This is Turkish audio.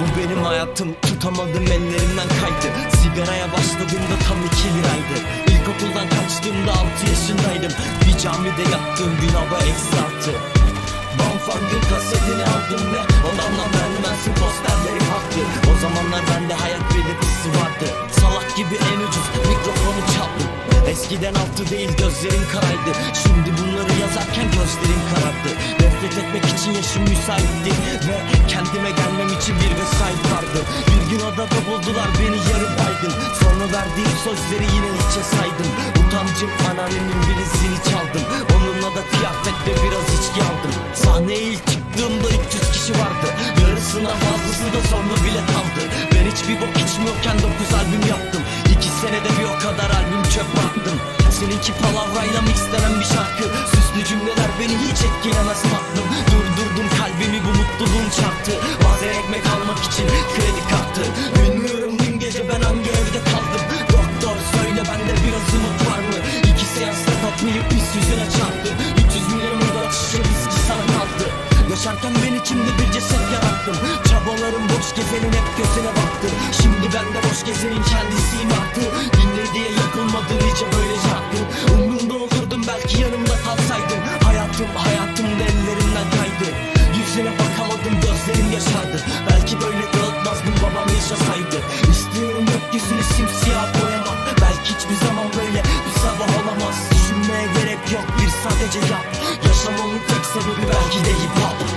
Bu benim hayatım tutamadım ellerimden kaydı. Sigaraya başladığımda tam iki liraydı. İlkokuldan kaçtığımda altı yaşındaydım. Bir camide yattığım gün hava eksi altı Bamfang'ın kasetini aldım ve Odamda vermezsin posterleri haklı O zamanlar bende hayat belirtisi vardı. Salak gibi en ucuz mikrofonu çaldım. Eskiden altı değil gözlerim karaydı. Şimdi bunları için yaşım müsaitti Ve kendime gelmem için bir vesait vardı Bir gün adada buldular beni yarı baygın. Sonra verdiğim sözleri yine hiçe saydım. Utancım anneannemin birisini çaldım. Onunla da kıyafet ve biraz içki aldım Sahneye ilk çıktığımda 300 kişi vardı. Yarısına fazlası da sonra bile kaldı. Ben hiçbir bok içmiyorken attım Seninki palavrayla mixlenen bir şarkı. Süslü cümleler beni hiç etkilemez tatlım Durdurdum kalbimi bu mutluluğun çarptı Bazen ekmek almak için kredi kartı. Bilmiyorum dün gece ben hangi evde kaldım. Doktor söyle bende biraz umut var mı? İki seansta tatmayıp pis yüzüne çarptı. 300 milyon da şişe viski sana Yaşarken ben içimde bir ceset yarattım. Çabalarım boş gezenin hep gözüne baktı. Şimdi ben de boş gezenin kendisiyim belki yanımda kalsaydın Hayatım hayatım ellerimden kaydı. Yüzüne bakamadım gözlerim yaşardı. Belki böyle dağıtmazdım babam yaşasaydı. İstiyorum gökyüzünü simsiyah boyamak. Belki hiçbir zaman böyle bir sabah olamaz. Düşünmeye gerek yok bir sadece yap. Yaşamamın tek sebebi belki de hip hop